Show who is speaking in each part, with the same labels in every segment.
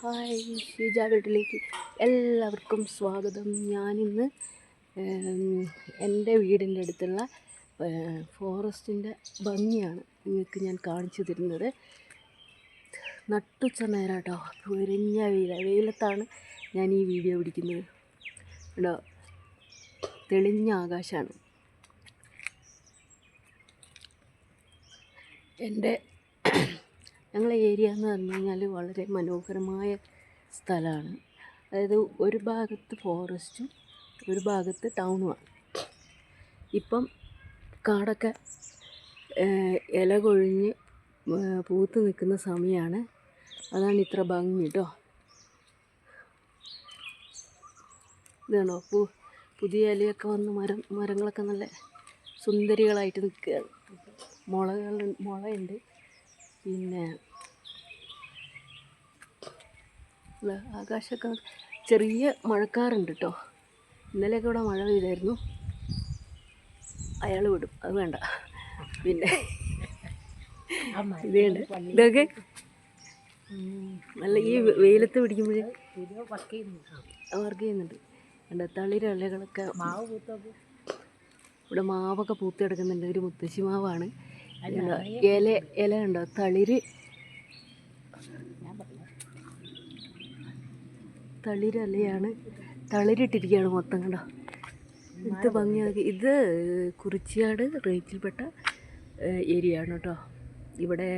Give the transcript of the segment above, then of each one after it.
Speaker 1: Hi Sheeja വീട്ടിലേക്ക് എല്ലാവർക്കും സ്വാഗതം. ഞാനിന്ന് എന്റെ വീടിന്റെ അടുത്തുള്ള ഫോറസ്റ്റിന്റെ ഭംഗിയാണ് നിങ്ങൾക്ക് ഞാൻ കാണിച്ചു തരുന്നത്. നട്ടുച്ച നേരം കേട്ടോ വെയില വെയിലത്താണ് ഞാൻ ഈ വീഡിയോ പിടിക്കുന്നത്. കേട്ടോ തെളിഞ്ഞ ആകാശമാണ്. എന്റെ ഞങ്ങളെ ഏരിയ എന്ന് പറഞ്ഞു കഴിഞ്ഞാൽ വളരെ മനോഹരമായ സ്ഥലമാണ്. അതായത് ഒരു ഭാഗത്ത് ഫോറസ്റ്റും ഒരു ഭാഗത്ത് ടൗണുമാണ്. ഇപ്പം കാടൊക്കെ ഇല കൊഴിഞ്ഞ് പൂത്ത് നിൽക്കുന്ന സമയമാണ് അതാണ് ഇത്ര ഭംഗി കേട്ടോ ഇതാണോ? പൂ പുതിയ ഇലയൊക്കെ വന്ന് മരം മരങ്ങളൊക്കെ നല്ല സുന്ദരികളായിട്ട് നിൽക്കുകയാണ്. മുളകൾ മുളയുണ്ട്. പിന്നെ ആകാശമൊക്കെ ചെറിയ മഴക്കാറുണ്ട് കേട്ടോ ഇന്നലെയൊക്കെ ഇവിടെ മഴ പെയ്തായിരുന്നു. അയാൾ വിടും. അത് വേണ്ട. പിന്നെ ഇതേണ്ട് ഇതൊക്കെ നല്ല ഈ വെയിലത്ത് പിടിക്കുമ്പോഴേ വർക്ക് ചെയ്യുന്നുണ്ട്. എന്റെ തളിര ഇലകളൊക്കെ ഇവിടെ മാവൊക്കെ പൂത്ത് കിടക്കുന്നുണ്ട്. ഒരു മുത്തശ്ശി മാവാണ്? ഇല ഇല ഉണ്ടോ? തളിര്. തളിരലയാണ്. തളിരിട്ടിരിക്കുകയാണ് മൊത്തം കണ്ടോ? ഇത് ഭംഗിയാക്കി. ഇത് കുറിച്ചിയാട് റേഞ്ചിൽപ്പെട്ട ഏരിയ ആണ് കേട്ടോ. ഇവിടെ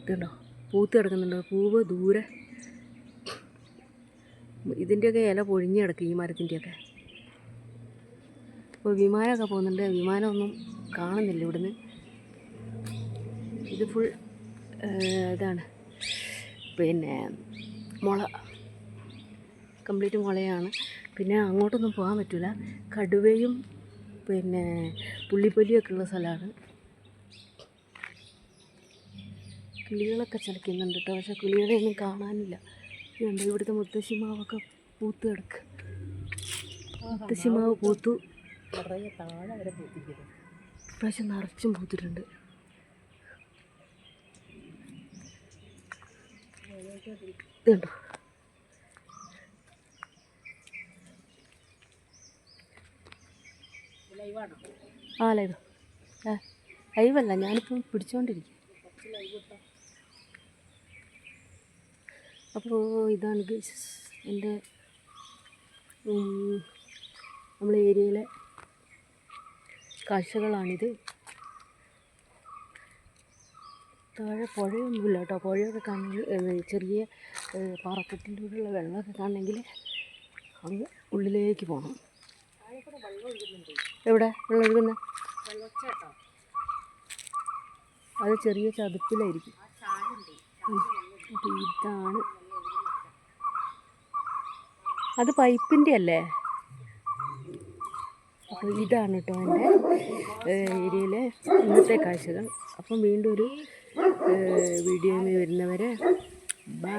Speaker 1: ഇതുണ്ടോ? പൂത്ത് കിടക്കുന്നുണ്ടോ. പൂവ് ദൂരെ. ഇതിന്റെയൊക്കെ ഇല പൊഴിഞ്ഞ് കിടക്കും ഈ മരത്തിന്റെയൊക്കെ ഇപ്പോൾ വിമാനമൊക്കെ പോകുന്നുണ്ട്. വിമാനമൊന്നും കാണുന്നില്ല ഇവിടുന്ന്. ഇത് ഫുൾ ഇതാണ്. പിന്നെ മുള. കംപ്ലീറ്റ് മുളയാണ്. പിന്നെ അങ്ങോട്ടൊന്നും പോകാൻ പറ്റില്ല കടുവയും പിന്നെ പുള്ളിപ്പൊലിയൊക്കെ ഉള്ള സ്ഥലമാണ്. കിളികളൊക്കെ ചലിക്കുന്നുണ്ട് കേട്ടോ പക്ഷേ കിളികളെ ഒന്നും കാണാനില്ല. ഇതുണ്ട്? ഇവിടുത്തെ മുത്തശ്ശിമാവൊക്കെ പൂത്ത് കിടക്ക്. മുത്തശ്ശിമാവ് പൂത്തു. പക്ഷെ നിറച്ചും പൂത്തിട്ടുണ്ട്. ഇതുണ്ടോ ആ ലൈവ് ലൈവല്ല ഞാനിപ്പം പിടിച്ചുകൊണ്ടിരിക്കും അപ്പോൾ ഇതാണ് എന്റെ നമ്മളെ ഏരിയയിലെ കാഴ്ചകളാണിത്. താഴെ പുഴയൊന്നുമില്ല കേട്ടോ പുഴയൊക്കെ കാണണമെങ്കിൽ ചെറിയ പാറക്കെട്ടിലൂടെയുള്ള വെള്ളമൊക്കെ കാണണമെങ്കിൽ അങ്ങ് ഉള്ളിലേക്ക് പോകണം എവിടെ? വെള്ളം ഒഴുകുന്ന? അത് ചെറിയ ചതുപ്പിലായിരിക്കും. ഇതാണ്. അത് പൈപ്പിന്റെ അല്ലേ? അപ്പോൾ ഇതാണ് കേട്ടോ എന്റെ ഏരിയയിലെ ഇന്നത്തെ കാഴ്ചകൾ. അപ്പം വീണ്ടും ഒരു വീഡിയോയിൽ വരുന്നവരെ ബൈ.